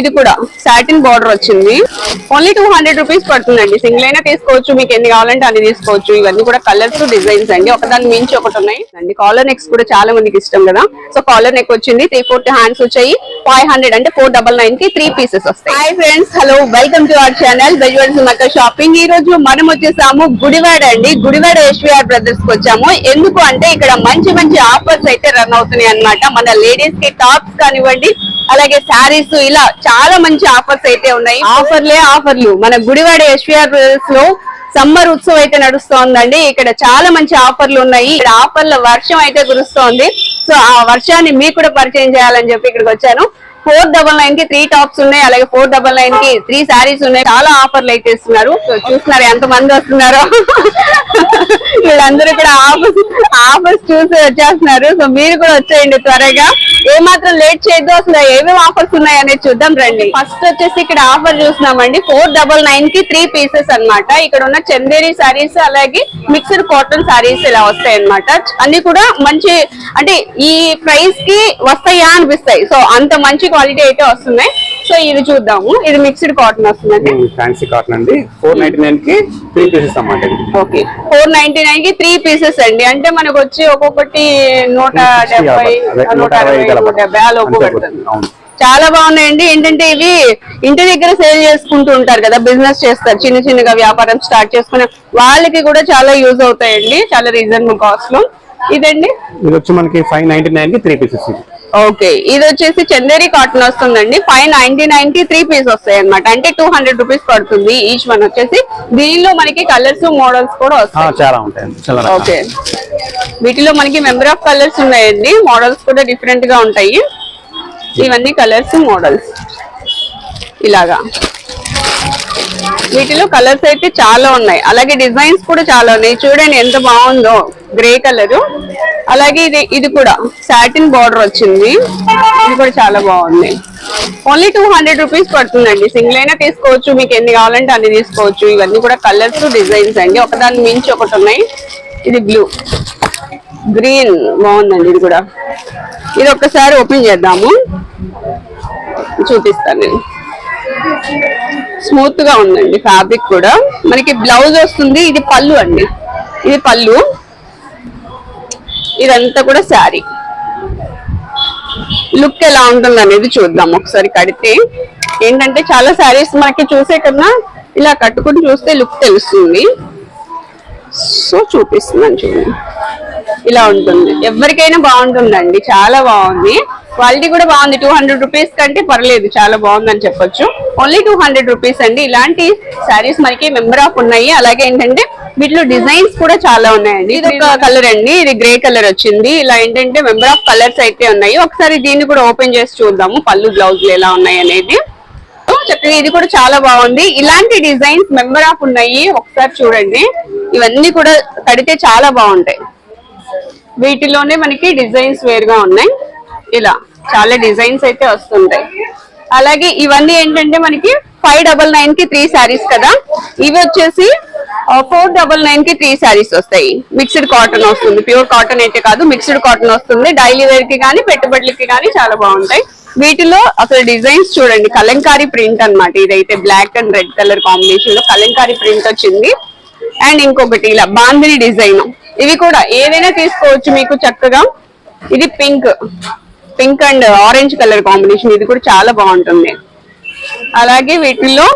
ఇది కూడా. Satin border వచ్చింది. ఓన్లీ టూ హండ్రెడ్ రూపీస్ పడుతుందండి. సింగిల్ అయినా తీసుకోవచ్చు. మీకు ఎన్ని కావాలంటే అన్ని తీసుకోవచ్చు. ఇవన్నీ కూడా కలర్స్ డిజైన్స్ అండి. ఒకదాని మించి ఒకటి ఉన్నాయి. అండి కాలర్ నెక్స్ కూడా చాలా మందికి ఇష్టం కదా. సో కాలర్ నెక్ వచ్చింది. త్రీ ఫోర్ హ్యాండ్స్ వచ్చాయి. ఫైవ్ హండ్రెడ్ అంటే ఫోర్ డబల్ నైన్కి త్రీ పీసెస్ వస్తాయి. Hi friends hello welcome to our channel Bezawada Sumakka shopping ఈ రోజు మనం వచ్చేసాము గుడివాడ అండి. గుడివాడ ఎస్విఆర్ బ్రదర్స్కి వచ్చాము. ఎందుకు అంటే ఇక్కడ మంచి మంచి ఆఫర్స్ అయితే రన్ అవుతున్నాయి అన్నమాట. మన లేడీస్కి టాప్స్ కానివ్వండి అలాగే శారీస్ ఇలా చాలా మంచి ఆఫర్స్ అయితే ఉన్నాయి. ఆఫర్లే ఆఫర్లు. మన గుడివాడ ఎస్వీఆర్ బ్రదర్స్లో సమ్మర్ ఉత్సవం అయితే నడుస్తోందండి. ఇక్కడ చాలా మంచి ఆఫర్లు ఉన్నాయి. ఇక్కడ ఆఫర్ల వర్షం అయితే కురుస్తోంది. సో ఆ వర్షాన్ని మీకు కూడా పరిచయం చేయాలని చెప్పి ఇక్కడికి వచ్చాను. ఫోర్ డబల్ నైన్కి త్రీ టాప్స్ ఉన్నాయి అలాగే ఫోర్ డబల్ నైన్కి త్రీ శారీస్ ఉన్నాయి. చాలా ఆఫర్లు అయితే ఇస్తున్నారు. చూస్తున్నారు ఎంత మంది వస్తున్నారో. వీళ్ళందరూ కూడా ఆఫర్స్ ఆఫర్స్ చూసి వచ్చేస్తున్నారు. సో మీరు కూడా వచ్చేయండి త్వరగా. ఏ మాత్రం లేట్ చేయొద్దు అసలు ఏమేమి ఆఫర్స్ ఉన్నాయి అనేది చూద్దాం రండి. ఫస్ట్ వచ్చేసి ఇక్కడ ఆఫర్ చూస్తున్నామండి. ఫోర్ డబల్ నైన్కి త్రీ పీసెస్ అన్నమాట. ఇక్కడ ఉన్న చందేరి సారీస్ అలాగే మిక్స్డ్ కాటన్ సారీస్ ఇలా వస్తాయి అనమాట అన్ని కూడా మంచి అంటే ఈ ప్రైస్కి వస్తాయా అనిపిస్తాయి. సో అంత మంచి క్వాలిటీ అయితే వస్తున్నాయి. సో ఇది చూద్దాము. ఇది మిక్స్డ్ కాటన్ వస్తుందండి. ఫ్యాన్సీ కాటన్ అండి. ఫోర్ నైన్టీ నైన్కి త్రీ పీసెస్ అన్నమాట. ఓకే. ఫోర్ నైన్టీ నైన్కి త్రీ పీసెస్ అండి. అంటే మనకు వచ్చి ఒక్కొక్కటి నూట డెబ్బై నూట అరవై నూట డెబ్బై ఆ లోపు పడుతుంది. చాలా బాగున్నాయండి. ఏంటంటే ఇవి ఇంటి దగ్గర సేల్ చేసుకుంటూ ఉంటారు కదా బిజినెస్ చేస్తారు. చిన్న చిన్నగా వ్యాపారం స్టార్ట్ చేసుకునే వాళ్ళకి కూడా చాలా యూజ్ అవుతాయండి. చాలా రీజనబుల్ కాస్ట్లో. ఇదండి. ఇది వచ్చి మనకి ఫైవ్ నైన్టీ నైన్కి త్రీ పీసెస్ ఓకే. ఇది వచ్చేసి చందేరి కాటన్ వస్తుందండి. ఫైవ్ నైన్టీ నైన్కి త్రీ పీస్ వస్తాయి అనమాట అంటే టూ హండ్రెడ్ రూపీస్ పడుతుంది ఈచ్ వన్ వచ్చేసి. దీనిలో మనకి కలర్స్ మోడల్స్ కూడా వస్తాయి. చాలా రకాలు. ఓకే. వీటిలో మనకి మెంబర్ ఆఫ్ కలర్స్ ఉన్నాయండి. మోడల్స్ కూడా డిఫరెంట్గా ఉంటాయి. ఇవన్నీ కలర్స్ మోడల్స్. ఇలాగా. వీటిలో కలర్స్ అయితే చాలా ఉన్నాయి. అలాగే డిజైన్స్ కూడా చాలా ఉన్నాయి. చూడండి ఎంత బాగుందో. గ్రే కలర్ అలాగే ఇది ఇది కూడా సాటిన్ బార్డర్ వచ్చింది. ఇది కూడా చాలా బాగుంది. ఓన్లీ టూ హండ్రెడ్ రూపీస్ పడుతుందండి. సింగిల్ అయినా తీసుకోవచ్చు. మీకు ఎన్ని కావాలంటే అన్ని తీసుకోవచ్చు. ఇవన్నీ కూడా కలర్స్ డిజైన్స్ అండి. ఒకదాని మించి ఒకటి ఉన్నాయి. ఇది బ్లూ గ్రీన్ బాగుందండి ఇది కూడా. ఇది ఒక్కసారి ఓపెన్ చేద్దాము. చూపిస్తాను నేను. స్మూత్గా ఉందండి ఫ్యాబ్రిక్ కూడా. మనకి బ్లౌజ్ వస్తుంది ఇది పళ్ళు అండి. ఇది పళ్ళు. ఇదంతా కూడా శారీ లుక్ ఎలా ఉంటుంది అనేది చూద్దాం ఒకసారి కడితే. ఏంటంటే చాలా శారీస్ మనకి చూసే కన్నా ఇలా కట్టుకుని చూస్తే లుక్ తెలుస్తుంది. సో చూపిస్తుందని చూడండి. ఇలా ఉంటుంది. ఎవరికైనా బాగుంటుందండి. చాలా బాగుంది. క్వాలిటీ కూడా బాగుంది. టూ హండ్రెడ్ రూపీస్ కంటే పర్లేదు. చాలా బాగుందని చెప్పొచ్చు. ఓన్లీ టూ హండ్రెడ్ రూపీస్ అండి. ఇలాంటి శారీస్ మనకి మెంబర్ ఆఫ్ ఉన్నాయి. అలాగే ఏంటంటే వీటిలో డిజైన్స్ కూడా చాలా ఉన్నాయండి. ఇది ఒక కలర్ అండి. ఇది గ్రే కలర్ వచ్చింది. ఇలా ఏంటంటే మెంబర్ ఆఫ్ కలర్స్ అయితే ఉన్నాయి. ఒకసారి దీన్ని కూడా ఓపెన్ చేసి చూద్దాము. పళ్ళు బ్లౌజులు ఎలా ఉన్నాయి అనేది. చక్కగా ఇది కూడా చాలా బాగుంది. ఇలాంటి డిజైన్స్ మెంబర్ ఆఫ్ ఉన్నాయి. ఒకసారి చూడండి. ఇవన్నీ కూడా కడితే చాలా బాగుంటాయి. వీటిలోనే మనకి డిజైన్స్ వేరుగా ఉన్నాయి. ఇలా చాలా డిజైన్స్ అయితే వస్తుంటాయి. అలాగే ఇవన్నీ ఏంటంటే మనకి ఫైవ్ డబల్ నైన్కి త్రీ శారీస్ కదా. ఇవి వచ్చేసి ఫోర్ డబల్ నైన్కి త్రీ శారీస్ వస్తాయి. మిక్స్డ్ కాటన్ వస్తుంది. ప్యూర్ కాటన్ అయితే కాదు మిక్స్డ్ కాటన్ వస్తుంది. డైలీ వేర్కి కానీ పెట్టుబడులకి కానీ చాలా బాగుంటాయి. వీటిలో అసలు డిజైన్స్ చూడండి. కలంకారీ ప్రింట్ అన్నమాట. ఇదైతే బ్లాక్ అండ్ రెడ్ కలర్ కాంబినేషన్లో కలంకారీ ప్రింట్ వచ్చింది. అండ్ ఇంకొకటి ఇలా బాందిని డిజైన్. ఇవి కూడా ఏదైనా తీసుకోవచ్చు మీకు చక్కగా. ఇది pink. Pink and orange colour combination. ఇది కూడా చాలా బాగుంటుంది. అలాగే వీటిల్లో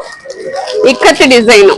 ఇక్కత్ డిజైన్.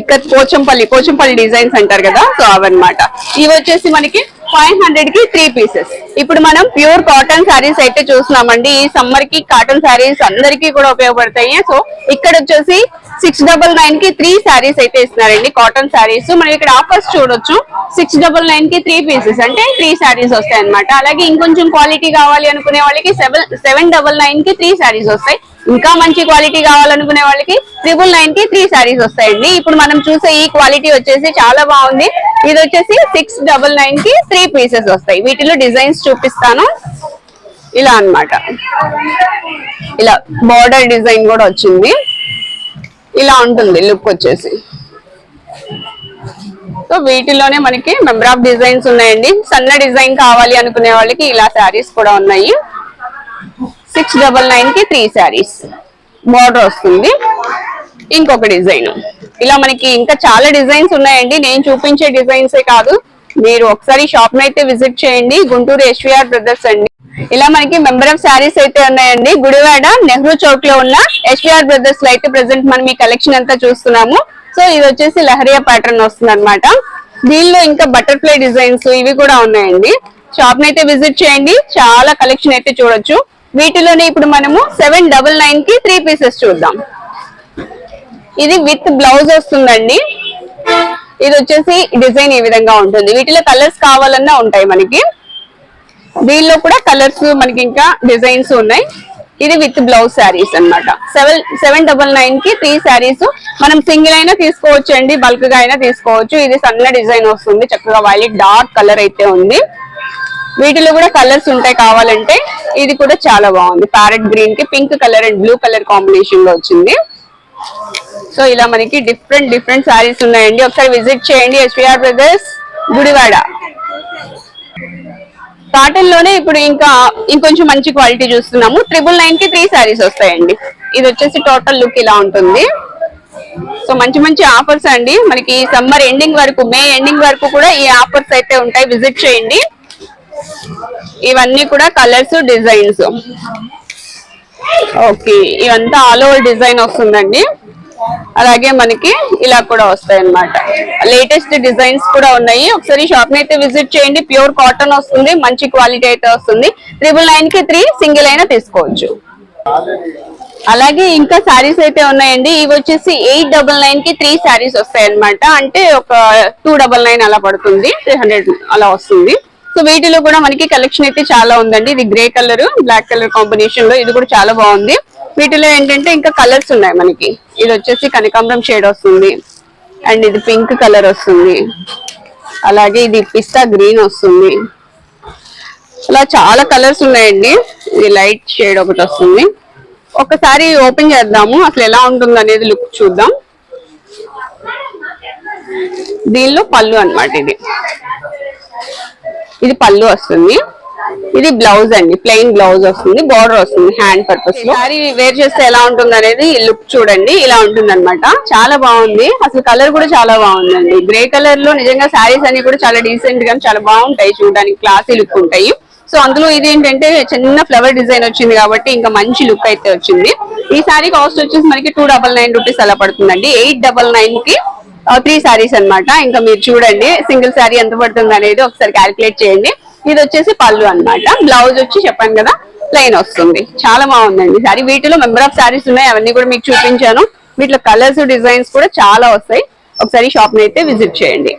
ఇక్కడ పోచంపల్లి పోచంపల్లి డిజైన్స్ అంటారు కదా సో అవన్నమాట. ఇవి వచ్చేసి మనకి ఫైవ్ హండ్రెడ్కి త్రీ పీసెస్ ఇప్పుడు మనం ప్యూర్ కాటన్ శారీస్ అయితే చూస్తున్నామండి. ఈ సమ్మర్కి కాటన్ శారీస్ అందరికీ కూడా ఉపయోగపడతాయి. సో ఇక్కడ వచ్చేసి సిక్స్ డబల్ నైన్కి త్రీ శారీస్ అయితే ఇస్తున్నారండి కాటన్ శారీస్ మనం ఇక్కడ ఆఫర్స్ చూడొచ్చు. సిక్స్ డబల్ నైన్కి త్రీ పీసెస్ అంటే త్రీ శారీస్ వస్తాయి అనమాట అలాగే ఇంకొంచెం క్వాలిటీ కావాలి అనుకునే వాళ్ళకి సెవెన్ సెవెన్ డబల్ నైన్కి త్రీ శారీస్ వస్తాయి. ఇంకా మంచి క్వాలిటీ కావాలనుకునే వాళ్ళకి ట్రిపుల్ నైన్కి త్రీ శారీస్ వస్తాయండి. ఇప్పుడు మనం చూసే ఈ క్వాలిటీ వచ్చేసి చాలా బాగుంది. ఇది వచ్చేసి సిక్స్ డబల్ నైన్కి త్రీ పీసెస్ వస్తాయి. వీటిలో డిజైన్స్ చూపిస్తాను. ఇలా అన్నమాట. ఇలా బార్డర్ డిజైన్ కూడా వచ్చింది. ఇలా ఉంటుంది లుక్ వచ్చేసి. సో వీటిలోనే మనకి మెంబర్ ఆఫ్ డిజైన్స్ ఉన్నాయండి. సన్న డిజైన్ కావాలి అనుకునే వాళ్ళకి ఇలా శారీస్ కూడా ఉన్నాయి. సిక్స్ డబల్ నైన్కి త్రీ శారీస్ బార్డర్ వస్తుంది. ఇంకొక డిజైన్. ఇలా మనకి ఇంకా చాలా డిజైన్స్ ఉన్నాయండి. నేను చూపించే డిజైన్స్ కాదు. మీరు ఒకసారి షాప్ అయితే విజిట్ చేయండి. గుంటూరు ఎస్విఆర్ బ్రదర్స్ అండి. ఇలా మనకి మెంబర్ ఆఫ్ శారీస్ అయితే ఉన్నాయండి. గుడివాడ నెహ్రూ చౌక్లో ఉన్న ఎస్విఆర్ బ్రదర్స్లో అయితే ప్రెసెంట్ మనం ఈ కలెక్షన్ అంతా చూస్తున్నాము. సో ఇది వచ్చేసి లహరియా ప్యాటర్న్ వస్తుంది అనమాట దీనిలో ఇంకా బటర్ఫ్లై డిజైన్స్ ఇవి కూడా ఉన్నాయండి. షాప్ అయితే విజిట్ చేయండి. చాలా కలెక్షన్ అయితే చూడొచ్చు. వీటిలోనే ఇప్పుడు మనము సెవెన్ డబల్ నైన్కి త్రీ పీసెస్ చూద్దాం. ఇది విత్ బ్లౌజ్ వస్తుందండి. ఇది వచ్చేసి డిజైన్ ఈ విధంగా ఉంటుంది. వీటిలో కలర్స్ కావాలన్నా ఉంటాయి మనకి. దీనిలో కూడా కలర్స్ మనకి ఇంకా డిజైన్స్ ఉన్నాయి. ఇది విత్ బ్లౌజ్ శారీస్ అన్నమాట. సెవెన్ సెవెన్ డబల్ నైన్కి త్రీ శారీస్ మనం సింగిల్ అయినా తీసుకోవచ్చు అండి బల్క్గా అయినా తీసుకోవచ్చు. ఇది సన్న డిజైన్ వస్తుంది చక్కగా వైలెట్ డార్క్ కలర్ అయితే ఉంది. వీటిలో కూడా కలర్స్ ఉంటాయి కావాలంటే ఇది కూడా చాలా బాగుంది. ప్యారెట్ గ్రీన్కి pink colour and blue colour కాంబినేషన్లో వచ్చింది. సో ఇలా మనకి డిఫరెంట్ డిఫరెంట్ శారీస్ ఉన్నాయండి. ఒకసారి విజిట్ చేయండి ఎస్విఆర్ బ్రదర్స్ గుడివాడ. కాటన్లోనే ఇప్పుడు ఇంకా ఇంకొంచెం మంచి క్వాలిటీ చూస్తున్నాము. ట్రిపుల్ నైన్కి త్రీ శారీస్ వస్తాయండి. ఇది వచ్చేసి టోటల్ లుక్ ఇలా ఉంటుంది. సో మంచి మంచి ఆఫర్స్ అండి. మనకి సమ్మర్ ఎండింగ్ వరకు మే ఎండింగ్ వరకు కూడా ఈ ఆఫర్స్ అయితే ఉంటాయి. విజిట్ చేయండి. ఇవన్నీ కూడా కలర్స్ డిజైన్స్. ఓకే ఇవంతా ఆల్ ఓవర్ డిజైన్ వస్తుందండి. అలాగే మనకి ఇలా కూడా వస్తాయి అనమాట లేటెస్ట్ డిజైన్స్ కూడా ఉన్నాయి. ఒకసారి షాప్ని అయితే విజిట్ చేయండి. ప్యూర్ కాటన్ వస్తుంది మంచి క్వాలిటీ అయితే వస్తుంది. త్రిబుల్ నైన్కి త్రీ సింగిల్ అయినా తీసుకోవచ్చు. అలాగే ఇంకా శారీస్ అయితే ఉన్నాయండి. ఇవి వచ్చేసి ఎయిట్ డబల్ నైన్కి త్రీ శారీస్ వస్తాయి అనమాట అంటే ఒక టూ డబల్ నైన్ అలా పడుతుంది. త్రీ హండ్రెడ్ అలా వస్తుంది. సో వీటిలో కూడా మనకి కలెక్షన్ అయితే చాలా ఉందండి. ఇది గ్రే కలర్ బ్లాక్ కలర్ కాంబినేషన్లో ఇది కూడా చాలా బాగుంది. వీటిలో ఏంటంటే ఇంకా కలర్స్ ఉన్నాయి మనకి. ఇది వచ్చేసి కనకాంబరం షేడ్ వస్తుంది. అండ్ ఇది పింక్ కలర్ వస్తుంది. అలాగే ఇది పిస్తా గ్రీన్ వస్తుంది. అలా చాలా కలర్స్ ఉన్నాయండి. ఇది లైట్ షేడ్ ఒకటి వస్తుంది. ఒకసారి ఓపెన్ చేద్దాము. అసలు ఎలా ఉంటుంది అనేది లుక్ చూద్దాం. దీనిలో పళ్ళు అన్నమాట ఇది. ఇది పళ్ళు వస్తుంది. ఇది బ్లౌజ్ అండి. ప్లెయిన్ బ్లౌజ్ వస్తుంది. బార్డర్ వస్తుంది హ్యాండ్ పర్పస్లో. సారీ వేర్ చేస్తే ఎలా ఉంటుంది అనేది లుక్ చూడండి. ఇలా ఉంటుంది అనమాట చాలా బాగుంది. అసలు కలర్ కూడా చాలా బాగుందండి. గ్రే కలర్లో నిజంగా శారీస్ అన్ని కూడా చాలా డీసెంట్గా చాలా బాగుంటాయి. చూడడానికి క్లాసీ లుక్ ఉంటాయి. సో అందులో ఇది ఏంటంటే చిన్న ఫ్లవర్ డిజైన్ వచ్చింది కాబట్టి ఇంకా మంచి లుక్ అయితే వచ్చింది. ఈ సారీ కాస్ట్ వచ్చేసి మనకి టూ డబల్ నైన్ రూపీస్ అలా పడుతుందండి. ఎయిట్ డబల్ నైన్కి త్రీ సారీస్ అన్నమాట. ఇంకా మీరు చూడండి సింగిల్ సారీ ఎంత పడుతుంది అనేది ఒకసారి క్యాలిక్యులేట్ చేయండి. ఇది వచ్చేసి పళ్ళు అన్నమాట. బ్లౌజ్ వచ్చి చెప్పాను కదా ప్లెయిన్ వస్తుంది. చాలా బాగుందండి సారీ వీటిలో మెంబర్ ఆఫ్ సారీస్ ఉన్నాయి అవన్నీ కూడా మీకు చూపించాను. వీటిలో కలర్స్ డిజైన్స్ కూడా చాలా వస్తాయి. ఒకసారి షాప్ని అయితే విజిట్ చేయండి.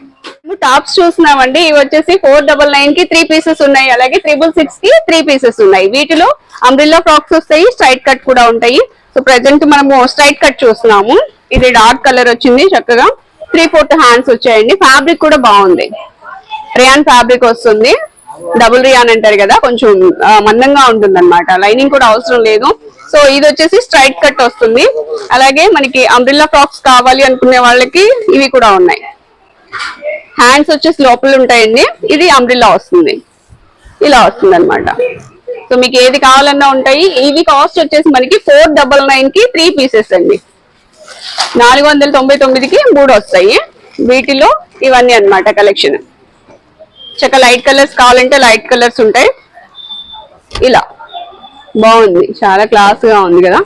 టాప్స్ చూస్తున్నామండి. ఇవి వచ్చేసి ఫోర్ డబల్ నైన్కి త్రీ పీసెస్ ఉన్నాయి. అలాగే త్రిబుల్ సిక్స్కి త్రీ పీసెస్ ఉన్నాయి. వీటిలో అంబ్రిల్లా ఫ్రాక్స్ వస్తాయి స్ట్రైట్ కట్ కూడా ఉంటాయి. సో ప్రజెంట్ మనము స్ట్రైట్ కట్ చూస్తున్నాము. ఇది డార్క్ కలర్ వచ్చింది చక్కగా. త్రీ ఫోర్త్ హ్యాండ్స్ వచ్చాయండి. ఫ్యాబ్రిక్ కూడా బాగుంది. రియాన్ ఫ్యాబ్రిక్ వస్తుంది. డబుల్ రియాన్ అంటారు కదా కొంచెం మందంగా ఉంటుంది అనమాట లైనింగ్ కూడా అవసరం లేదు. సో ఇది వచ్చేసి స్ట్రైట్ కట్ వస్తుంది. అలాగే మనకి అంబ్రిల్లా ఫ్రాక్స్ కావాలి అనుకునే వాళ్ళకి ఇవి కూడా ఉన్నాయి. హ్యాండ్స్ వచ్చేసి లోపల ఉంటాయండి. ఇది అంబ్రిల్లా వస్తుంది. ఇలా వస్తుంది అనమాట సో మీకు ఏది కావాలన్నా ఉంటాయి. ఇవి కాస్ట్ వచ్చేసి మనకి ఫోర్ డబల్ నైన్కి త్రీ పీసెస్ అండి. నాలుగు వందల తొంభై తొమ్మిదికి మూడు వస్తాయి. వీటిలో ఇవన్నీ అన్నమాట కలెక్షన్ చక్క లైట్ కలర్స్ కావాలంటే లైట్ కలర్స్ ఉంటాయి. ఇలా. బాగుంది. చాలా క్లాస్గా ఉంది కదా.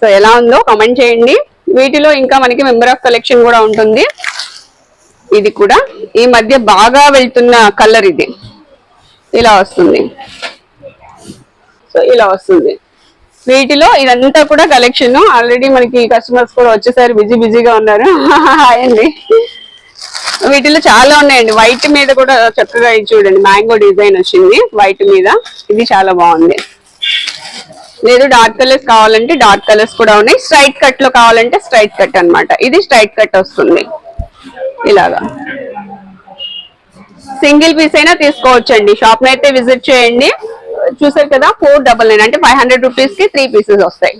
సో ఎలా ఉందో కమెంట్ చేయండి. వీటిలో ఇంకా మనకి మెంబర్ ఆఫ్ కలెక్షన్ కూడా ఉంటుంది. ఇది కూడా. ఈ మధ్య బాగా వెళ్తున్న కలర్ ఇది. ఇలా వస్తుంది. సో ఇలా వస్తుంది. వీటిలో ఇదంతా కూడా కలెక్షన్ ఆల్రెడీ మనకి కస్టమర్స్ కూడా వచ్చేసారి. బిజీ బిజీగా ఉన్నారు. హాయ్ అండి. వీటిలో చాలా ఉన్నాయండి. వైట్ మీద కూడా చక్కగా చూడండి. మ్యాంగో డిజైన్ వచ్చింది. వైట్ మీద. ఇది చాలా బాగుంది. లేదు డార్క్ కలర్స్ కావాలంటే డార్క్ కలర్స్ కూడా ఉన్నాయి. స్ట్రైట్ కట్లో కావాలంటే స్ట్రైట్ కట్ అన్నమాట. ఇది స్ట్రైట్ కట్ వస్తుంది. ఇలాగా. సింగిల్ పీస్ అయినా తీసుకోవచ్చండి. షాప్ అయితే విజిట్ చేయండి. చూసారు కదా ఫోర్ డబల్ నైన్ అంటే ఫైవ్ హండ్రెడ్ రూపీస్కి త్రీ పీసెస్ వస్తాయి.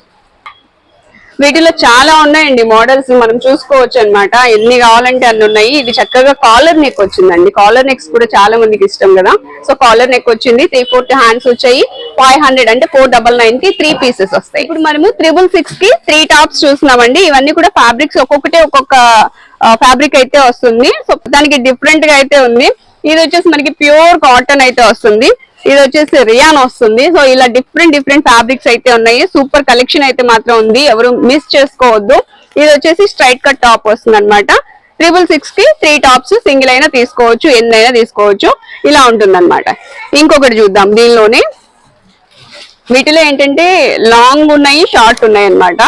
వీటిలో చాలా ఉన్నాయండి మోడల్స్ మనం చూసుకోవచ్చు అన్నమాట. ఎన్ని కావాలంటే అన్ని ఉన్నాయి. ఇది చక్కగా కాలర్ నెక్ వచ్చిందండి. కాలర్ నెక్స్ కూడా చాలా మందికి ఇష్టం కదా. సో కాలర్ నెక్ వచ్చింది. త్రీ ఫోర్త్ హ్యాండ్స్ వచ్చాయి. ఫైవ్ హండ్రెడ్ అంటే ఫోర్ డబల్ నైన్కి త్రీ పీసెస్ వస్తాయి. ఇప్పుడు మనము త్రిబుల్ సిక్స్కి త్రీ టాప్స్ చూస్తున్నామండి. ఇవన్నీ కూడా ఫ్యాబ్రిక్స్ ఒక్కొక్కటి ఒక్కొక్క ఫ్యాబ్రిక్ అయితే వస్తుంది. సో దానికి డిఫరెంట్గా అయితే ఉంది. ఇది వచ్చేసి మనకి ప్యూర్ కాటన్ అయితే వస్తుంది. ఇది వచ్చేసి రియాన్ వస్తుంది. సో ఇలా డిఫరెంట్ డిఫరెంట్ ఫ్యాబ్రిక్స్ అయితే ఉన్నాయి. సూపర్ కలెక్షన్ అయితే మాత్రం ఉంది. ఎవరు మిస్ చేసుకోవద్దు. ఇది వచ్చేసి స్ట్రైట్ కట్ టాప్ వస్తుంది అనమాట ట్రిపుల్ సిక్స్కి త్రీ టాప్స్ సింగిల్ అయినా తీసుకోవచ్చు ఎన్ని అయినా తీసుకోవచ్చు. ఇలా ఉంటుంది అనమాట ఇంకొకటి చూద్దాం దీనిలోనే. వీటిలో ఏంటంటే లాంగ్ ఉన్నాయి షార్ట్ ఉన్నాయి అన్నమాట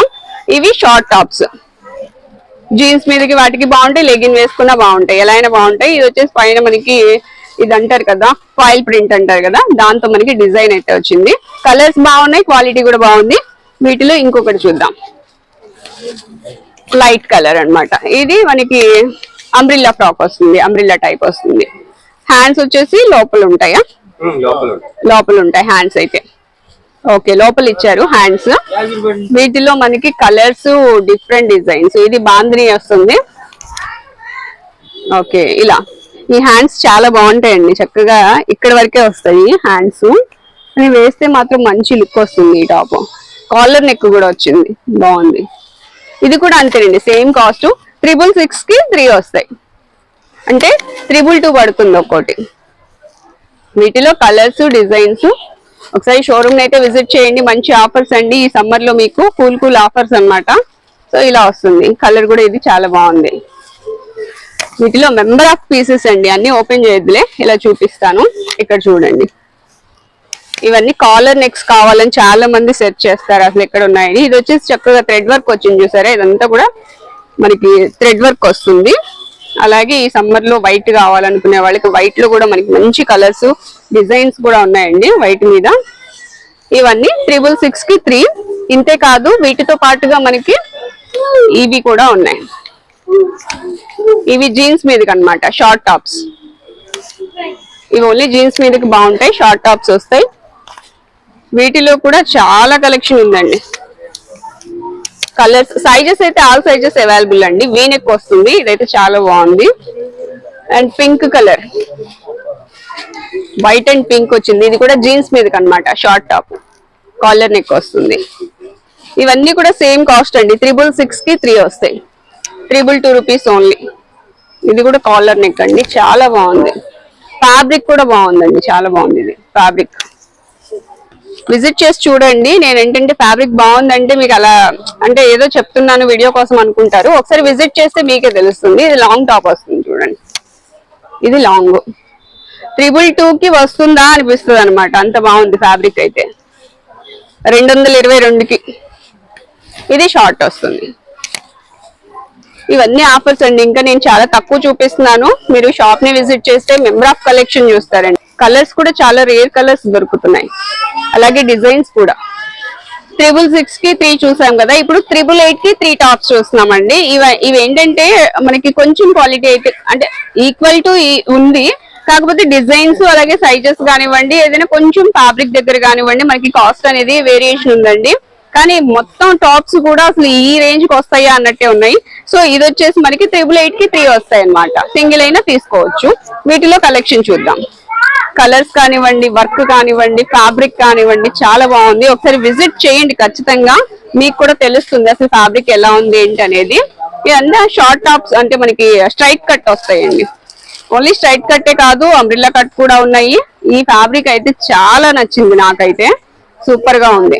ఇవి షార్ట్ టాప్స్ జీన్స్ మీదకి వాటికి బాగుంటాయి లెగిన్ వేసుకున్నా బాగుంటాయి. ఎలా అయినా బాగుంటాయి. ఇది వచ్చేసి పైన మనకి ఇది అంటారు కదా ఫాయిల్ ప్రింట్ అంటారు కదా దాంతో మనకి డిజైన్ అయితే వచ్చింది. కలర్స్ బాగున్నాయి క్వాలిటీ కూడా బాగుంది. వీటిలో ఇంకొకటి చూద్దాం. లైట్ కలర్ అన్నమాట. ఇది మనకి అంబ్రిల్లా ఫ్రాక్ వస్తుంది అంబ్రిల్లా టైప్ వస్తుంది. హ్యాండ్స్ వచ్చేసి లోపల ఉంటాయా? లోపల ఉంటాయి. హ్యాండ్స్ అయితే. ఓకే లోపల ఇచ్చారు హ్యాండ్స్ వీటిలో మనకి కలర్స్ డిఫరెంట్ డిజైన్స్ ఇది బాంద్ని వస్తుంది. ఓకే ఇలా. ఈ హ్యాండ్స్ చాలా బాగుంటాయండి. చక్కగా ఇక్కడ వరకే వస్తాయి హ్యాండ్స్. అని వేస్తే మాత్రం మంచి లుక్ వస్తుంది ఈ టాప్. కాలర్ నెక్ కూడా వచ్చింది. బాగుంది. ఇది కూడా అంతేనండి. Same cost. త్రిబుల్ సిక్స్కి త్రీ వస్తాయి. అంటే త్రిబుల్ టూ పడుతుంది ఒక్కోటి. వీటిలో కలర్స్ డిజైన్స్. ఒకసారి షోరూమ్ అయితే విజిట్ చేయండి. మంచి ఆఫర్స్ అండి. ఈ సమ్మర్లో మీకు కూల్ కూల్ ఆఫర్స్ అన్నమాట. సో ఇలా వస్తుంది. కలర్ కూడా ఇది చాలా బాగుంది. వీటిలో మెంబర్ ఆఫ్ పీసెస్ అండి అన్ని ఓపెన్ చేయొద్దులే ఇలా చూపిస్తాను. ఇక్కడ చూడండి. ఇవన్నీ కాలర్ నెక్స్ కావాలని చాలా మంది సెర్చ్ చేస్తారు అసలు ఎక్కడ ఉన్నాయని. ఇది వచ్చేసి చక్కగా థ్రెడ్ వర్క్ వచ్చింది చూసారా? ఇదంతా కూడా మనకి థ్రెడ్ వర్క్ వస్తుంది. అలాగే ఈ సమ్మర్లో వైట్ కావాలనుకునే వాళ్ళకి వైట్లో కూడా మనకి మంచి కలర్స్ డిజైన్స్ కూడా ఉన్నాయండి వైట్ మీద. ఇవన్నీ త్రిబుల్ సిక్స్కి త్రీ. ఇంతే కాదు వీటితో పాటుగా మనకి ఇవి కూడా ఉన్నాయి. ఇవి జీన్స్ మీదకి అన్నమాట షార్ట్ టాప్స్. ఇవి ఓన్లీ జీన్స్ మీదకి బాగుంటాయి షార్ట్ టాప్స్ వస్తాయి. వీటిలో కూడా చాలా కలెక్షన్ ఉందండి. కలర్స్ సైజెస్ అయితే ఆల్ సైజెస్ అవైలబుల్ అండి. వీనెక్ వస్తుంది ఇదైతే చాలా బాగుంది. And pink colour. White and pink వచ్చింది. ఇది కూడా జీన్స్ మీదకి అన్నమాట షార్ట్ టాప్. కాలర్ నెక్ వస్తుంది. ఇవన్నీ కూడా సేమ్ కాస్ట్ అండి. త్రిబుల్ సిక్స్కి త్రీ వస్తాయి. త్రిబుల్ టూ రూపీస్ ఓన్లీ ఇది కూడా కాలర్ నెక్ అండి. చాలా బాగుంది. ఫ్యాబ్రిక్ కూడా బాగుందండి. చాలా బాగుంది ఇది. ఫ్యాబ్రిక్ విజిట్ చేసి చూడండి. నేను ఏంటంటే ఫ్యాబ్రిక్ బాగుందంటే మీకు అలా అంటే ఏదో చెప్తున్నాను వీడియో కోసం అనుకుంటారు. ఒకసారి విజిట్ చేస్తే మీకే తెలుస్తుంది. ఇది లాంగ్ టాప్ వస్తుంది చూడండి. ఇది లాంగ్ త్రిబుల్ టూకి వస్తుందా అనిపిస్తుంది అనమాట అంత బాగుంది ఫ్యాబ్రిక్ అయితే. రెండు వందల ఇరవై రెండుకి. ఇది షార్ట్ వస్తుంది. ఇవన్నీ ఆఫర్స్ అండి. ఇంకా నేను చాలా తక్కువ చూపిస్తున్నాను. మీరు షాప్ని విజిట్ చేస్తే మెంబర్ ఆఫ్ కలెక్షన్ చూస్తారండి. కలర్స్ కూడా చాలా రేర్ కలర్స్ దొరుకుతున్నాయి. అలాగే డిజైన్స్ కూడా. త్రిబుల్ సిక్స్కి త్రీ చూసాం కదా. ఇప్పుడు త్రిబుల్ ఎయిట్కి త్రీ టాప్స్ చూస్తున్నామండి. ఇవి ఇవి ఏంటంటే మనకి కొంచెం క్వాలిటీ అయితే అంటే ఈక్వల్ టు ఉంది. కాకపోతే డిజైన్స్ అలాగే సైజెస్ కానివ్వండి ఏదైనా కొంచెం ఫ్యాబ్రిక్ దగ్గర కానివ్వండి మనకి కాస్ట్ అనేది వేరియేషన్ ఉందండి. కానీ మొత్తం టాప్స్ కూడా అసలు ఈ రేంజ్కి వస్తాయా అన్నట్టే ఉన్నాయి. సో ఇది వచ్చేసి మనకి త్రిబుల్ ఎయిట్కి త్రీ వస్తాయి అనమాట సింగిల్ అయినా తీసుకోవచ్చు. వీటిలో కలెక్షన్ చూద్దాం. కలర్స్ కానివ్వండి వర్క్ కానివ్వండి ఫ్యాబ్రిక్ కానివ్వండి చాలా బాగుంది. ఒకసారి విజిట్ చేయండి ఖచ్చితంగా. మీకు కూడా తెలుస్తుంది అసలు ఫ్యాబ్రిక్ ఎలా ఉంది ఏంటి అనేది. ఇదంతా షార్ట్ టాప్స్ అంటే మనకి స్ట్రైట్ కట్ వస్తాయండి. ఓన్లీ స్ట్రైట్ కట్టే కాదు అంబ్రిల్లా కట్ కూడా ఉన్నాయి. ఈ ఫ్యాబ్రిక్ అయితే చాలా నచ్చింది నాకైతే. సూపర్గా ఉంది.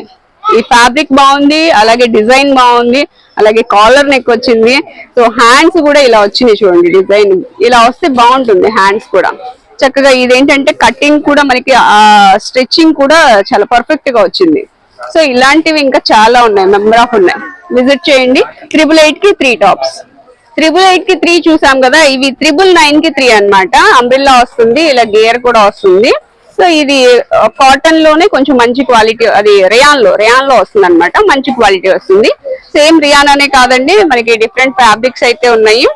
ఈ ఫ్యాబ్రిక్ బాగుంది అలాగే డిజైన్ బాగుంది అలాగే కాలర్ నెక్ వచ్చింది. సో హ్యాండ్స్ కూడా ఇలా వచ్చినాయి చూడండి డిజైన్. ఇలా వస్తే బాగుంటుంది హ్యాండ్స్ కూడా. చక్కగా ఇదేంటంటే కటింగ్ కూడా మనకి స్టిచ్చింగ్ కూడా చాలా పర్ఫెక్ట్గా వచ్చింది. సో ఇలాంటివి ఇంకా చాలా ఉన్నాయి మెంబర్ ఆఫ్ ఉన్నాయి. విజిట్ చేయండి. త్రిబుల్ ఎయిట్కి త్రీ టాప్స్ త్రిబుల్ ఎయిట్కి త్రీ చూసాం కదా ఇవి త్రిబుల్ నైన్కి త్రీ అన్నమాట. అంబ్రిల్లా వస్తుంది ఇలా గేర్ కూడా వస్తుంది. సో ఇది కాటన్లోనే కొంచెం మంచి క్వాలిటీ అది రియాన్లో రియాన్లో వస్తుంది అనమాట మంచి క్వాలిటీ వస్తుంది. సేమ్ రియాన్ అనే కాదండి మనకి డిఫరెంట్ ఫ్యాబ్రిక్స్ అయితే ఉన్నాయి.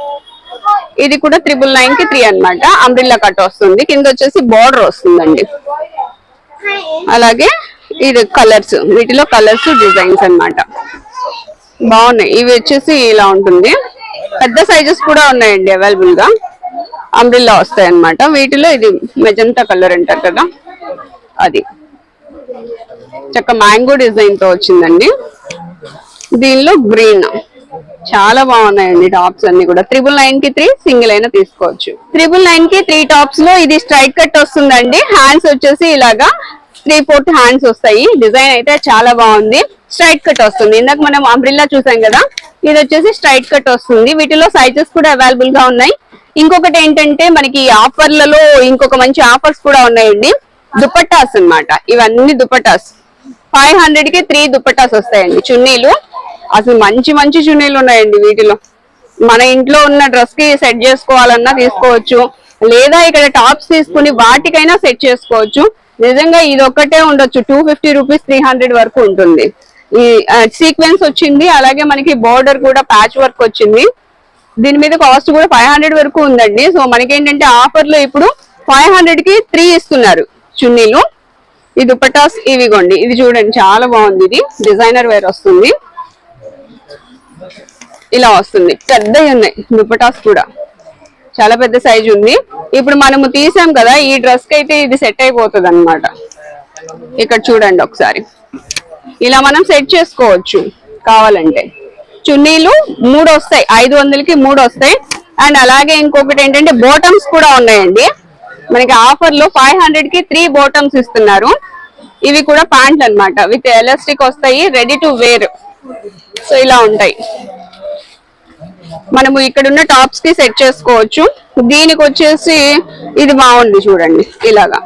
ఇది కూడా త్రిబుల్ నైన్కి త్రీ అన్నమాట అంబ్రిల్లా కట్ వస్తుంది. కింద వచ్చేసి బార్డర్ వస్తుందండి. అలాగే ఇది కలర్స్ వీటిలో కలర్స్ డిజైన్స్ అన్నమాట. బాగున్నాయి. ఇవి వచ్చేసి ఇలా ఉంటుంది. పెద్ద సైజెస్ కూడా ఉన్నాయండి అవైలబుల్గా. అంబ్రిల్లా వస్తాయి అన్నమాట వీటిలో ఇది మెజంతా కలర్ అంటారు కదా. అది. చక్క మ్యాంగో డిజైన్తో వచ్చిందండి. దీనిలో గ్రీన్. చాలా బాగున్నాయండి టాప్స్ అన్ని కూడా. త్రిబుల్ నైన్కి త్రీ సింగిల్ అయినా తీసుకోవచ్చు. త్రిబుల్ నైన్కి త్రీ టాప్స్లో ఇది స్ట్రైట్ కట్ వస్తుందండి. హ్యాండ్స్ వచ్చేసి ఇలాగా త్రీ ఫోర్త్ హ్యాండ్స్ వస్తాయి. డిజైన్ అయితే చాలా బాగుంది. స్ట్రైట్ కట్ వస్తుంది. ఇందాక మనం అంబ్రిల్లా చూసాం కదా. ఇది వచ్చేసి స్ట్రైట్ కట్ వస్తుంది. వీటిలో సైజెస్ కూడా అవైలబుల్గా ఉన్నాయి. ఇంకొకటి ఏంటంటే మనకి ఆఫర్లలో ఇంకొక మంచి ఆఫర్స్ కూడా ఉన్నాయండి. దుపట్టాస్ అన్నమాట. ఇవన్నీ దుపట్టాస్. ఫైవ్ హండ్రెడ్కి త్రీ దుపట్టాస్ వస్తాయండి చున్నీలు. అసలు మంచి మంచి చున్నీలు ఉన్నాయండి వీటిలో. మన ఇంట్లో ఉన్న డ్రెస్కి సెట్ చేసుకోవాలన్నా తీసుకోవచ్చు. లేదా ఇక్కడ టాప్స్ తీసుకుని వాటికైనా సెట్ చేసుకోవచ్చు. నిజంగా ఇది ఒక్కటే ఉండొచ్చు. Two fifty rupees three hundred వరకు ఉంటుంది. ఈ సీక్వెన్స్ వచ్చింది. అలాగే మనకి బోర్డర్ కూడా ప్యాచ్ వర్క్ వచ్చింది. దీని మీద కాస్ట్ కూడా ఫైవ్ హండ్రెడ్ వరకు ఉందండి. సో మనకేంటంటే ఆఫర్లో ఇప్పుడు ఫైవ్ హండ్రెడ్కి త్రీ ఇస్తున్నారు చున్నీలు. ఈ దుపటాస్ ఇవిగోండి. ఇది చూడండి చాలా బాగుంది ఇది. డిజైనర్ వేర్ వస్తుంది. ఇలా వస్తుంది. పెద్దవి ఉన్నాయి దుపటాస్ కూడా. చాలా పెద్ద సైజ్ ఉంది. ఇప్పుడు మనము తీసాం కదా ఈ డ్రెస్కి అయితే ఇది సెట్ అయిపోతుంది ఇక్కడ చూడండి ఒకసారి. ఇలా మనం సెట్ చేసుకోవచ్చు కావాలంటే. చున్నీలు మూడు వస్తాయి. ఐదు వందలకి మూడు వస్తాయి. అండ్ అలాగే ఇంకొకటి ఏంటంటే బోటమ్స్ కూడా ఉన్నాయండి. మనకి ఆఫర్లో ఫైవ్ హండ్రెడ్కి త్రీ బోటమ్స్ ఇస్తున్నారు. ఇవి కూడా ప్యాంట్లు అన్నమాట. విత్ ఎలాస్టిక్ వస్తాయి రెడీ టు వేర్. సో ఇలా ఉంటాయి. మనము ఇక్కడ ఉన్న టాప్స్కి సెట్ చేసుకోవచ్చు. దీనికి వచ్చేసి ఇది బాగుంది చూడండి. ఇలాగా.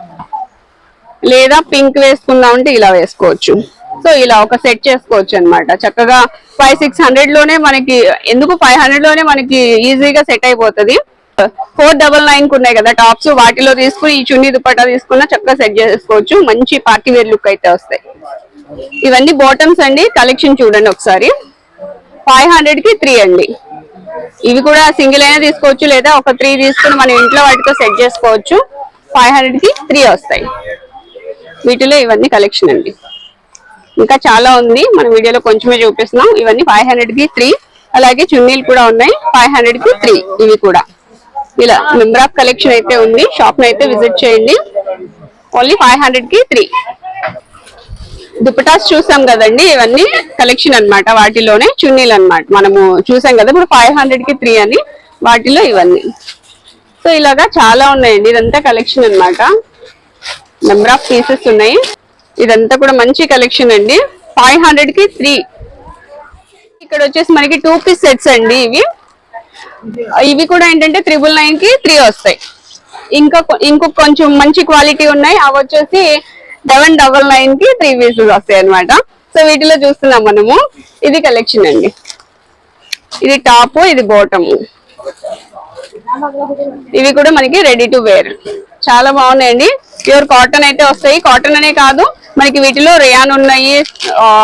లేదా పింక్ వేసుకుందాం అంటే ఇలా వేసుకోవచ్చు. సో ఇలా ఒక సెట్ చేసుకోవచ్చు అన్నమాట. చక్కగా ఫైవ్ సిక్స్ హండ్రెడ్లోనే మనకి ఎందుకు ఫైవ్ హండ్రెడ్లోనే మనకి ఈజీగా సెట్ అయిపోతుంది? ఫోర్ డబల్ నైన్కు ఉన్నాయి కదా టాప్స్ వాటిలో తీసుకుని ఈ చున్నీ దుపట్టా తీసుకున్నా చక్కగా సెట్ చేసుకోవచ్చు. మంచి పార్టీ వేర్ లుక్ అయితే వస్తాయి. ఇవన్నీ బాటమ్స్ అండి. కలెక్షన్ చూడండి ఒకసారి. ఫైవ్ హండ్రెడ్కి త్రీ అండి. ఇవి కూడా సింగిల్ అయినా తీసుకోవచ్చు లేదా ఒక త్రీ తీసుకుని మనం ఇంట్లో వాటితో సెట్ చేసుకోవచ్చు. ఫైవ్ హండ్రెడ్కి త్రీ వస్తాయి. వీటిలో ఇవన్నీ కలెక్షన్ అండి. ఇంకా చాలా ఉంది. మన వీడియోలో కొంచెమే చూపిస్తున్నాం. ఇవన్నీ ఫైవ్ హండ్రెడ్కి త్రీ అలాగే చున్నీలు కూడా ఉన్నాయి. ఫైవ్ హండ్రెడ్కి త్రీ ఇవి కూడా. ఇలా మెంబర్ ఆఫ్ కలెక్షన్ అయితే ఉంది. షాప్ అయితే విజిట్ చేయండి. ఓన్లీ ఫైవ్ హండ్రెడ్కి త్రీ దుపటాస్ చూసాం కదండి. ఇవన్నీ కలెక్షన్ అన్నమాట. వాటిలోనే చున్నీలు అన్నమాట. మనము చూసాం కదా ఇప్పుడు ఫైవ్ హండ్రెడ్కి త్రీ అని. వాటిలో ఇవన్నీ. సో ఇలాగా చాలా ఉన్నాయండి. ఇదంతా కలెక్షన్ అన్నమాట. నెంబర్ ఆఫ్ పీసెస్ ఉన్నాయి. ఇదంతా కూడా మంచి కలెక్షన్ అండి. ఫైవ్ హండ్రెడ్కి త్రీ ఇక్కడ వచ్చేసి మనకి టూ పీస్ సెట్స్ అండి ఇవి. ఇవి కూడా ఏంటంటే త్రిబుల్ నైన్కి త్రీ వస్తాయి. ఇంకా ఇంకొక కొంచెం మంచి క్వాలిటీ ఉన్నాయి. అవి వచ్చేసి సెవెన్ డబల్ నైన్కి త్రీ పీసెస్ వస్తాయి అన్నమాట. సో వీటిలో చూస్తున్నాం మనము. ఇది కలెక్షన్ అండి. ఇది టాప్ ఇది బాటమ్ ఇవి కూడా మనకి రెడీ టు వేర్ చాలా బాగున్నాయండి. ప్యూర్ కాటన్ అయితే వస్తాయి. కాటన్ అనే కాదు. మనకి వీటిలో రియాన్ ఉన్నాయి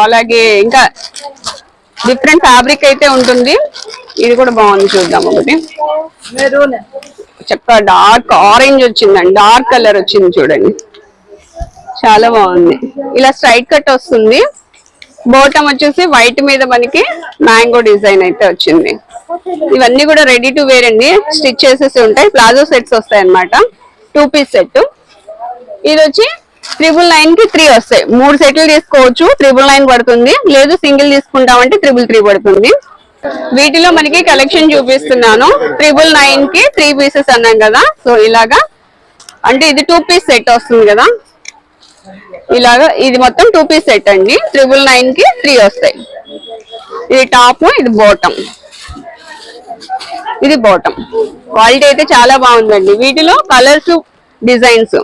అలాగే ఇంకా డిఫరెంట్ ఫ్యాబ్రిక్ అయితే ఉంటుంది. ఇది కూడా బాగుంది చూద్దాం ఒకటి. చక్కగా డార్క్ ఆరెంజ్ వచ్చిందండి డార్క్ కలర్ వచ్చింది చూడండి. చాలా బాగుంది. ఇలా స్ట్రైట్ కట్ వస్తుంది. బోటం వచ్చేసి వైట్ మీద మనకి మ్యాంగో డిజైన్ అయితే వచ్చింది. ఇవన్నీ కూడా రెడీ టు వేర్ అండి. స్టిచ్ చేసేసి ఉంటాయి ప్లాజో సెట్స్ వస్తాయి అన్నమాట టూ పీస్ సెట్. ఇది వచ్చి త్రిబుల్ నైన్కి త్రీ వస్తాయి. మూడు సెట్లు తీసుకోవచ్చు. త్రిబుల్ నైన్ పడుతుంది. లేదు సింగిల్ తీసుకుంటామంటే త్రిబుల్ త్రీ పడుతుంది. వీటిలో మనకి కలెక్షన్ చూపిస్తున్నాను. త్రిబుల్ నైన్కి త్రీ పీసెస్ అన్నాం కదా. సో ఇలాగా. అంటే ఇది టూ పీస్ సెట్ వస్తుంది కదా. ఇలాగా ఇది మొత్తం టూ పీస్ సెట్ అండి. త్రిబుల్ నైన్కి త్రీ వస్తాయి. ఇది టాప్ ఇది బాటమ్ ఇది బాటమ్ క్వాలిటీ అయితే చాలా బాగుందండి. వీటిలో కలర్స్ డిజైన్స్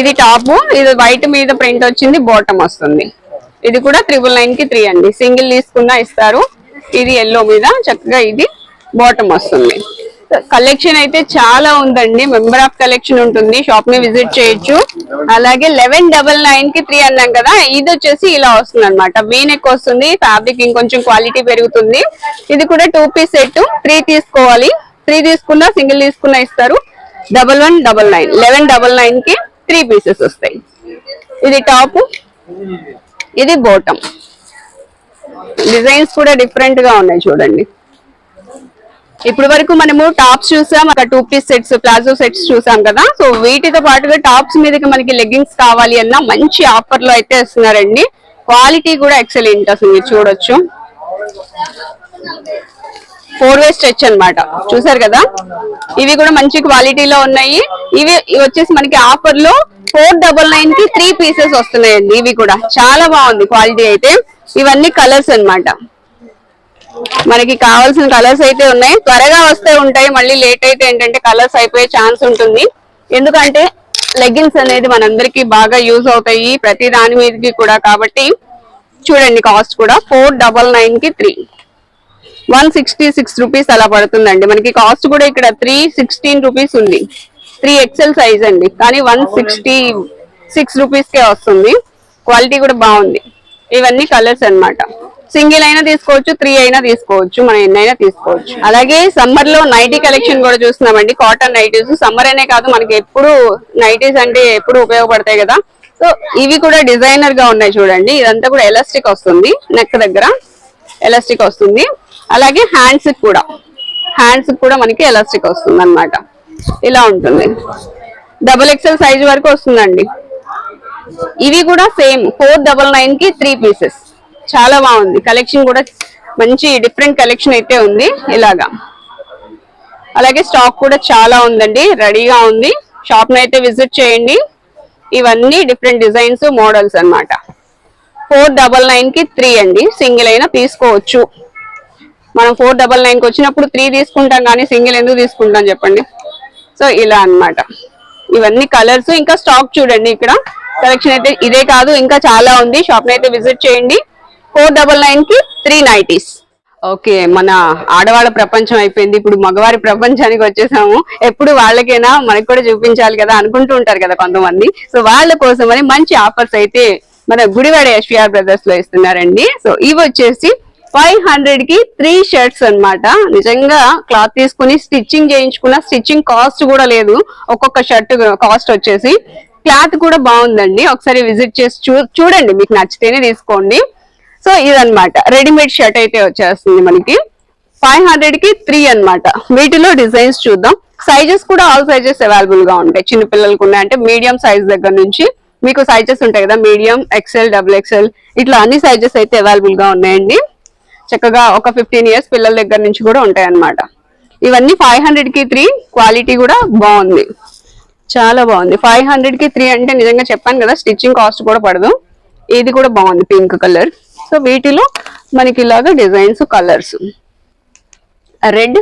ఇది టాప్ ఇది వైట్ మీద ప్రింట్ వచ్చింది బాటమ్ వస్తుంది. ఇది కూడా త్రిబుల్ నైన్కి త్రీ అండి. సింగిల్ తీసుకున్నా ఇస్తారు. ఇది ఎల్లో మీద చక్కగా ఇది బాటమ్ వస్తుంది. కలెక్షన్ అయితే చాలా ఉందండి. మెంబర్ ఆఫ్ కలెక్షన్ ఉంటుంది. షాప్ని విజిట్ చేయొచ్చు. అలాగే లెవెన్ డబల్ నైన్కి త్రీ అన్నాం కదా ఇది వచ్చేసి ఇలా వస్తుంది అనమాట వీనెక్ వస్తుంది. ఫ్యాబ్రిక్ ఇంకొంచెం క్వాలిటీ పెరుగుతుంది. ఇది కూడా టూ పీస్ సెట్ త్రీ తీసుకోవాలి. త్రీ తీసుకున్నా సింగిల్ తీసుకున్నా ఇస్తారు. Double one double nine eleven double నైన్కి త్రీ పీసెస్ వస్తాయి. ఇది టాప్ ఇది బాటమ్. డిజైన్స్ కూడా డిఫరెంట్గా ఉన్నాయి చూడండి. ఇప్పుడు వరకు మనము టాప్స్ చూసాం అక్కడ two piece sets palazzo sets చూసాం కదా. సో వీటితో పాటుగా టాప్స్ మీదకి మనకి లెగ్గింగ్స్ కావాలి అన్న మంచి ఆఫర్లో అయితే ఇస్తున్నారండి క్వాలిటీ కూడా ఎక్సలెంట్ అసలు మీరు చూడొచ్చు. ఫోర్ వే స్ట్రెచ్ అనమాట చూసారు కదా? ఇవి కూడా మంచి క్వాలిటీలో ఉన్నాయి. ఇవి ఇవి వచ్చేసి మనకి ఆఫర్లో ఫోర్ డబల్ నైన్కి త్రీ పీసెస్ వస్తున్నాయండి. ఇవి కూడా చాలా బాగుంది క్వాలిటీ అయితే. ఇవన్నీ కలర్స్ అన్నమాట. మనకి కావాల్సిన కలర్స్ అయితే ఉన్నాయి. త్వరగా వస్తే ఉంటాయి. మళ్ళీ లేట్ అయితే ఏంటంటే కలర్స్ అయిపోయే ఛాన్స్ ఉంటుంది. ఎందుకంటే లెగ్గిన్స్ అనేది మనందరికి బాగా యూజ్ అవుతాయి. ప్రతి దాని మీదకి కూడా. కాబట్టి చూడండి కాస్ట్ కూడా. ఫోర్ డబల్ నైన్కి three one sixty six rupees అలా పడుతుందండి. మనకి కాస్ట్ కూడా ఇక్కడ త్రీ సిక్స్టీన్ రూపీస్ ఉంది. త్రీ ఎక్సెల్ సైజ్ అండి. కానీ వన్ సిక్స్టీ సిక్స్ రూపీస్ కే వస్తుంది. క్వాలిటీ కూడా బాగుంది. ఇవన్నీ కలర్స్ అన్నమాట. సింగిల్ అయినా తీసుకోవచ్చు త్రీ అయినా తీసుకోవచ్చు మనం ఎన్నైనా తీసుకోవచ్చు. అలాగే సమ్మర్లో నైటీ కలెక్షన్ కూడా చూస్తున్నామండి. Cotton nighties. సమ్మర్ అనే కాదు మనకి ఎప్పుడు నైటీస్ అంటే ఎప్పుడు ఉపయోగపడతాయి కదా. సో ఇవి కూడా డిజైనర్గా ఉన్నాయి చూడండి. ఇదంతా కూడా ఎలాస్టిక్ వస్తుంది నెక్ దగ్గర. ఎలాస్టిక్ వస్తుంది. అలాగే హ్యాండ్స్ కూడా. హ్యాండ్స్ కూడా మనకి ఎలాస్టిక్ వస్తుంది అనమాట ఇలా ఉంటుంది. డబుల్ ఎక్స్ఎల్ సైజ్ వరకు వస్తుందండి. ఇవి కూడా సేమ్ ఫోర్ డబల్ నైన్కి త్రీ పీసెస్ చాలా బాగుంది. కలెక్షన్ కూడా మంచి డిఫరెంట్ కలెక్షన్ అయితే ఉంది ఇలాగా. అలాగే స్టాక్ కూడా చాలా ఉందండి. రెడీగా ఉంది. షాప్ అయితే విజిట్ చేయండి. ఇవన్నీ డిఫరెంట్ డిజైన్స్ మోడల్స్ అన్నమాట. ఫోర్ డబల్ నైన్కి త్రీ అండి. సింగిల్ అయినా తీసుకోవచ్చు. మనం ఫోర్ డబల్ నైన్కి వచ్చినప్పుడు త్రీ తీసుకుంటాం కానీ సింగిల్ ఎందుకు తీసుకుంటాం చెప్పండి? సో ఇలా అన్నమాట. ఇవన్నీ కలర్స్. ఇంకా స్టాక్ చూడండి ఇక్కడ. కలెక్షన్ అయితే ఇదే కాదు ఇంకా చాలా ఉంది. షాప్ని అయితే విజిట్ చేయండి. ఫోర్ డబల్ నైన్కి త్రీ నైటీస్. ఓకే మన ఆడవాళ్ళ ప్రపంచం అయిపోయింది. ఇప్పుడు మగవారి ప్రపంచానికి వచ్చేసాము. ఎప్పుడు వాళ్ళకైనా? మనకు కూడా చూపించాలి కదా అనుకుంటూ ఉంటారు కదా కొంతమంది. సో వాళ్ళ కోసం అని మంచి ఆఫర్స్ అయితే మన గుడివాడ ఎస్విఆర్ బ్రదర్స్లో ఇస్తున్నారండి. సో ఇవి వచ్చేసి ఫైవ్ హండ్రెడ్కి త్రీ షర్ట్స్ అనమాట నిజంగా క్లాత్ తీసుకుని స్టిచ్చింగ్ చేయించుకున్న స్టిచ్చింగ్ కాస్ట్ కూడా లేదు. ఒక్కొక్క షర్ట్ కాస్ట్ వచ్చేసి. క్లాత్ కూడా బాగుందండి. ఒకసారి విజిట్ చేసి చూ చూడండి. మీకు నచ్చితేనే తీసుకోండి. సో ఇదనమాట రెడీమేడ్ షర్ట్ అయితే వచ్చేస్తుంది మనకి. ఫైవ్ హండ్రెడ్కి త్రీ అన్నమాట. వీటిలో డిజైన్స్ చూద్దాం. సైజెస్ కూడా ఆల్ సైజెస్ అవైలబుల్గా ఉంటాయి. చిన్న పిల్లలకు ఉన్నాయి అంటే మీడియం సైజ్ దగ్గర నుంచి మీకు సైజెస్ ఉంటాయి కదా. మీడియం ఎక్సెల్ డబుల్ ఎక్సెల్ ఇట్లా అన్ని సైజెస్ అయితే అవైలబుల్గా ఉన్నాయండి. చక్కగా ఒక ఫిఫ్టీన్ ఇయర్స్ పిల్లల దగ్గర నుంచి కూడా ఉంటాయి అనమాట ఇవన్నీ ఫైవ్ హండ్రెడ్కి త్రీ క్వాలిటీ కూడా బాగుంది. చాలా బాగుంది. ఫైవ్ హండ్రెడ్కి త్రీ అంటే నిజంగా చెప్పాను కదా స్టిచ్చింగ్ కాస్ట్ కూడా పడదు. ఇది కూడా బాగుంది పింక్ కలర్ సో వీటిలో మనకి ఇలాగా designs colours red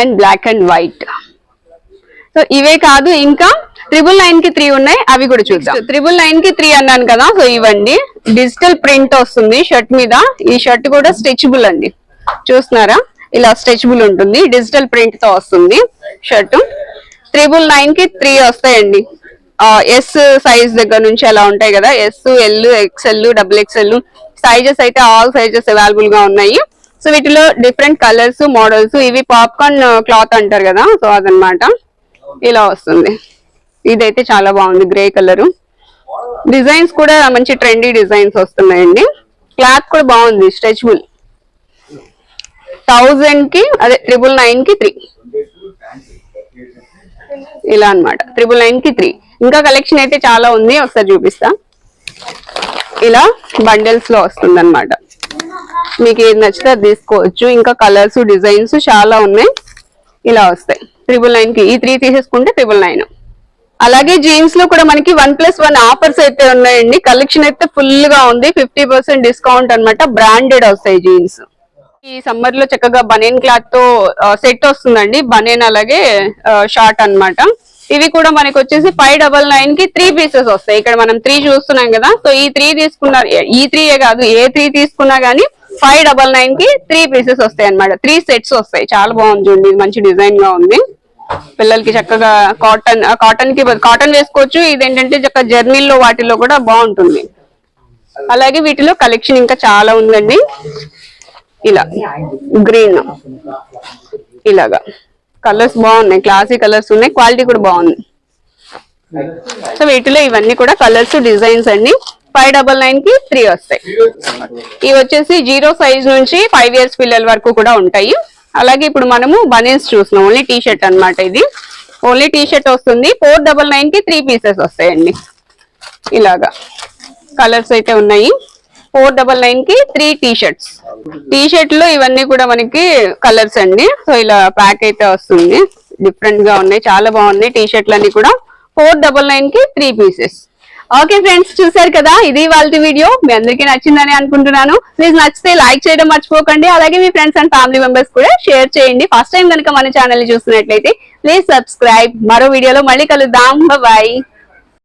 and black and white so ఇవే కాదు ఇంకా త్రిబుల్ నైన్కి త్రీ ఉన్నాయి. అవి కూడా చూద్దాం. త్రిబుల్ నైన్కి త్రీ అన్నాను కదా సో ఇవ్వండి. డిజిటల్ ప్రింట్ వస్తుంది షర్ట్ మీద. ఈ షర్ట్ కూడా స్ట్రెచబుల్ అండి. చూస్తున్నారా? ఇలా స్ట్రెచబుల్ ఉంటుంది. డిజిటల్ ప్రింట్తో వస్తుంది షర్ట్. త్రిబుల్ నైన్కి త్రీ వస్తాయండి. ఎస్ సైజ్ దగ్గర నుంచి అలా ఉంటాయి కదా. S L XL double XL sizes అయితే ఆల్ సైజెస్ అవైలబుల్గా ఉన్నాయి. సో వీటిలో డిఫరెంట్ కలర్స్ మోడల్స్ ఇవి పాప్కార్న్ క్లాత్ అంటారు కదా. సో అదనమాట. ఇలా వస్తుంది. ఇదైతే చాలా బాగుంది గ్రే కలర్. డిజైన్స్ కూడా మంచి ట్రెండీ డిజైన్స్ వస్తున్నాయండి. క్లాత్ కూడా బాగుంది స్ట్రెచబుల్. థౌజండ్కి అదే ట్రిపుల్ నైన్కి త్రీ ఇలా అన్నమాట ట్రిపుల్ నైన్కి త్రీ ఇంకా కలెక్షన్ అయితే చాలా ఉంది ఒకసారి చూపిస్తా. ఇలా బండిల్స్లో వస్తుంది అనమాట మీకు ఏది నచ్చితే అది తీసుకోవచ్చు. ఇంకా కలర్స్ డిజైన్స్ చాలా ఉన్నాయి. ఇలా వస్తాయి. ట్రిపుల్ నైన్కి ఈ త్రీ తీసేసుకుంటే ట్రిపుల్ నైన్ అలాగే జీన్స్లో కూడా మనకి వన్ ప్లస్ వన్ ఆఫర్స్ అయితే ఉన్నాయండి. కలెక్షన్ అయితే ఫుల్గా ఉంది. ఫిఫ్టీ పర్సెంట్ డిస్కౌంట్ అనమాట బ్రాండెడ్ వస్తాయి జీన్స్ ఈ సమ్మర్లో చక్కగా బనేన్ క్లాత్తో సెట్ వస్తుందండి. బనేన్ అలాగే షార్ట్ అన్నమాట. ఇవి కూడా మనకి వచ్చేసి ఫైవ్ డబల్ నైన్కి త్రీ పీసెస్ వస్తాయి. ఇక్కడ మనం త్రీ చూస్తున్నాం కదా. సో ఈ త్రీ తీసుకున్నా ఈ త్రీ కాదు ఏ త్రీ తీసుకున్నా గానీ ఫైవ్ డబల్ నైన్కి త్రీ పీసెస్ వస్తాయి అన్నమాట. త్రీ సెట్స్ వస్తాయి. చాలా బాగుంది చూడండి. మంచి డిజైన్గా ఉంది. పిల్లలకి చక్కగా కాటన్ కాటన్కి కాటన్ వేసుకోవచ్చు. ఇదేంటంటే చక్కగా జర్నీల్లో వాటిలో కూడా బాగుంటుంది. అలాగే వీటిలో కలెక్షన్ ఇంకా చాలా ఉందండి. ఇలా గ్రీన్ ఇలాగా. కలర్స్ బాగున్నాయి. క్లాసీ కలర్స్ ఉన్నాయి. క్వాలిటీ కూడా బాగుంది. సో వీటిలో ఇవన్నీ కూడా కలర్స్ డిజైన్స్ అండి. ఫైవ్ డబల్ నైన్కి త్రీ వస్తాయి. ఇవి వచ్చేసి జీరో సైజ్ నుంచి ఫైవ్ ఇయర్స్ పిల్లల వరకు కూడా ఉంటాయి. అలాగే ఇప్పుడు మనము బనీన్స్ చూసినాం ఓన్లీ టీ షర్ట్ అనమాట ఇది. ఓన్లీ టీ షర్ట్ వస్తుంది. ఫోర్ డబల్ నైన్కి త్రీ పీసెస్ వస్తాయండి. ఇలాగా. కలర్స్ అయితే ఉన్నాయి. ఫోర్ డబల్ నైన్కి త్రీ టీ షర్ట్స్ టీ షర్ట్లో ఇవన్నీ కూడా మనకి కలర్స్ అండి. సో ఇలా ప్యాక్ అయితే వస్తుంది. డిఫరెంట్గా ఉన్నాయి. చాలా బాగున్నాయి టీ షర్ట్లు అన్ని కూడా. ఫోర్ డబల్ నైన్కి త్రీ పీసెస్. ఓకే ఫ్రెండ్స్ చూసారు కదా? ఇది వాళ్ళ వీడియో మీ అందరికీ నచ్చిందని అనుకుంటున్నాను. ప్లీజ్ నచ్చితే లైక్ చేయడం మర్చిపోకండి. అలాగే మీ ఫ్రెండ్స్ అండ్ ఫ్యామిలీ మెంబర్స్ కూడా షేర్ చేయండి. ఫస్ట్ టైం కనుక మన ఛానల్ చూస్తున్నట్లయితే ప్లీజ్ సబ్స్క్రైబ్ మరో వీడియోలో మళ్ళీ కలుద్దాం. బాయ్